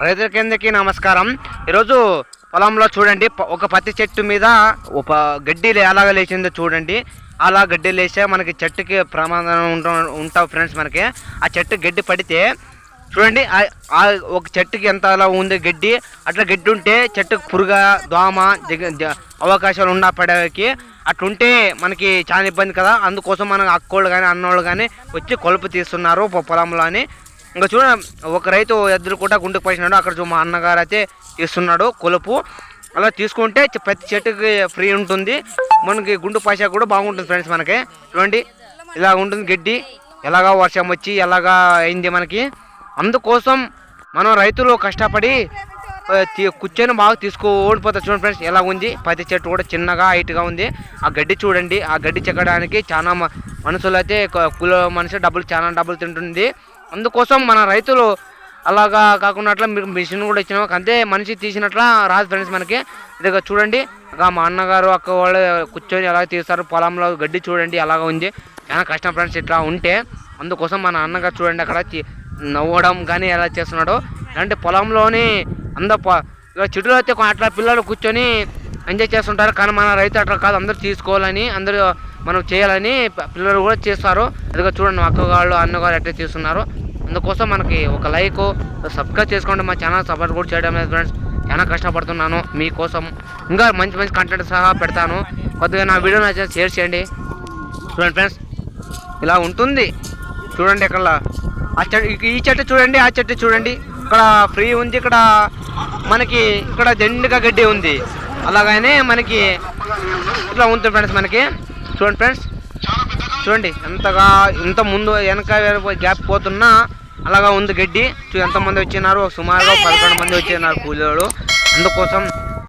రైతుల కిందకి నమస్కారం? ఈరోజు పొలంలో చూడండి ఒక పత్తి చెట్టు మీద ఒక గడ్డి లే- ఎలాగ లేచిందో చూడండి. అలా గడ్డి లేస్తే మనకి చెట్టుకి ప్రమాదం ఉంటా ఉంటావు ఫ్రెండ్స్ మనకి. ఆ చెట్టు గడ్డి పడితే చూడండి ఒక చెట్టుకి ఎంత అలా ఉంది గడ్డి. అట్లా గడ్డి ఉంటే చెట్టుకు పురుగ దోమ అవకాశాలు ఉన్న పడేకి అట్లుంటే మనకి చాలా ఇబ్బంది కదా. అందుకోసం మనం అక్కోళ్ళు కానీ అన్నోళ్ళు కానీ వచ్చి కొలుపు తీస్తున్నారు పొలంలో అని. ఇంకా చూడ ఒక రైతు ఎద్దులు కూడా గుండెకు పడినాడు అక్కడ చూ మా అన్నగారు అయితే తీస్తున్నాడు కొలుపు. అలా తీసుకుంటే ప్రతి చెట్టుకి ఫ్రీ ఉంటుంది. మనకి గుండు పైసా కూడా బాగుంటుంది ఫ్రెండ్స్ మనకి. చూడండి ఇలా ఉంటుంది గడ్డి. ఎలాగా వర్షం వచ్చి ఎలాగా అయింది మనకి. అందుకోసం మనం రైతులు కష్టపడి తీ- కూర్చొని బాగా తీసుకో ఓడిపోతారు చూడండి ఫ్రెండ్స్. ఎలా ఉంది? పత్తి చెట్టు కూడా చిన్నగా హైట్గా ఉంది. ఆ గడ్డి చూడండి. ఆ గడ్డి చెక్కడానికి చాలా మ- మనుషులు అయితే కుల మనిషి డబ్బులు చాలా డబ్బులు తింటుంది. అందుకోసం మన రైతులు అలాగా కాకుండా అట్లా మీకు మిషన్ కూడా ఇచ్చినాం. అంతే మనిషి తీసినట్ల రాదు ఫ్రెండ్స్ మనకి. ఇదిగా చూడండి. మా అన్నగారు అక్క వాళ్ళు కూర్చొని ఎలా తీస్తారు పొలంలో గడ్డి చూడండి అలాగా ఉంది. చాలా కష్టం ఫ్రెండ్స్ ఇట్లా ఉంటే అందుకోసం మన అన్నగారు చూడండి అక్కడ నవ్వడం కానీ ఎలా చేస్తున్నాడు. ఇలాంటి పొలంలోని అంద ఇక చెట్లు అయితే అట్లా పిల్లలు కూర్చొని ఎంజాయ్ చేస్తుంటారు. కానీ మన రైతు అట్లా కాదు. అందరూ తీసుకోవాలని అందరూ మనం చేయాలని పిల్లలు కూడా చేస్తారు. అదిగా చూడండి మా అక్కగాళ్ళు అన్నగారు ఎట్లా చేస్తున్నారు అందుకోసం మనకి ఒక లైక్ సబ్స్క్రైబ్ చేసుకోండి మా ఛానల్ సపోర్ట్ కూడా చేయడం లేదు ఫ్రెండ్స్. చాలా కష్టపడుతున్నాను మీకోసం. ఇంకా మంచి మంచి కంటెంట్ సహా పెడతాను. కొద్దిగా నా వీడియో నచ్చితే షేర్ చేయండి. చూడండి ఫ్రెండ్స్ ఇలా ఉంటుంది. చూడండి ఇక్కడ. ఆ చెట్టు ఈ చెట్టు చూడండి ఆ చెట్టు చూడండి. ఇక్కడ ఫ్రీ ఉంది ఇక్కడ మనకి ఇక్కడ జెండుగా గడ్డి ఉంది. అలాగనే మనకి ఇట్లా ఉంటుంది ఫ్రెండ్స్ మనకి. చూడండి ఫ్రెండ్స్ చూడండి. ఎంతగా ఇంత ముందు వెనక గ్యాప్ పోతున్నా అలాగా ఉంది గడ్డి. చూ ఎంతమంది వచ్చినారు? సుమారుగా పదకొండు మంది వచ్చినారు కూలీలు అందుకోసం